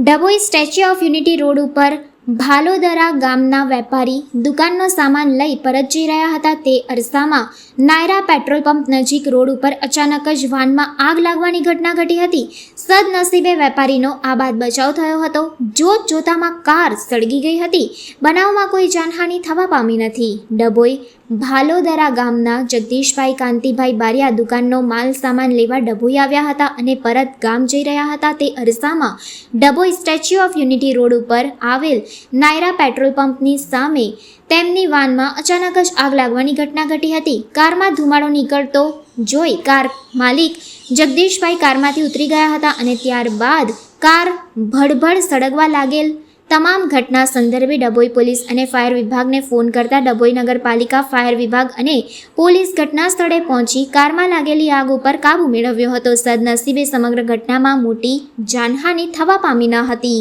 Dabhoi Statue of Unity road ઉપર ભાલોદરા ગામના વેપારી દુકાનનો સામાન લઈ પરત જઈ રહ્યા હતા તે અરસામાં નાયરા પેટ્રોલ પંપ નજીક રોડ ઉપર અચાનક જ વાનમાં આગ લાગવાની ઘટના ઘટી હતી. સદનસીબે વેપારીનો આબાદ બચાવ થયો હતો. જોત જોતામાં કાર સળગી ગઈ હતી. બનાવમાં કોઈ જાનહાનિ થવા પામી નથી. ડભોઈ, ભાલોદરા ગામના જગદીશભાઈ કાંતિભાઈ બારિયા દુકાનનો માલ સામાન લેવા ડભોઈ આવ્યા હતા અને પરત ગામ જઈ રહ્યા હતા તે અરસામાં Dabhoi Statue of Unity road ઉપર આવેલ નાયરા પેટ્રોલ પંપની સામે તેમની વાનમાં અચાનક જ આગ લાગવાની ઘટના ઘટી હતી. કારમાં ધુમાડો નીકળતો જોઈ કાર માલિક જગદીશભાઈ કારમાંથી ઉતરી ગયા હતા અને ત્યારબાદ કાર ભડભડ સળગવા લાગેલ તમામ ઘટના સંદર્ભે ડભોઈ પોલીસ અને ફાયર વિભાગને ફોન કરતા ડભોઈ નગરપાલિકા, ફાયર વિભાગ અને પોલીસ ઘટના સ્થળે પહોંચી કારમાં લાગેલી આગ ઉપર કાબૂ મેળવ્યો હતો. સદનસીબે સમગ્ર ઘટનામાં મોટી જાનહાનિ થવા પામી ન હતી.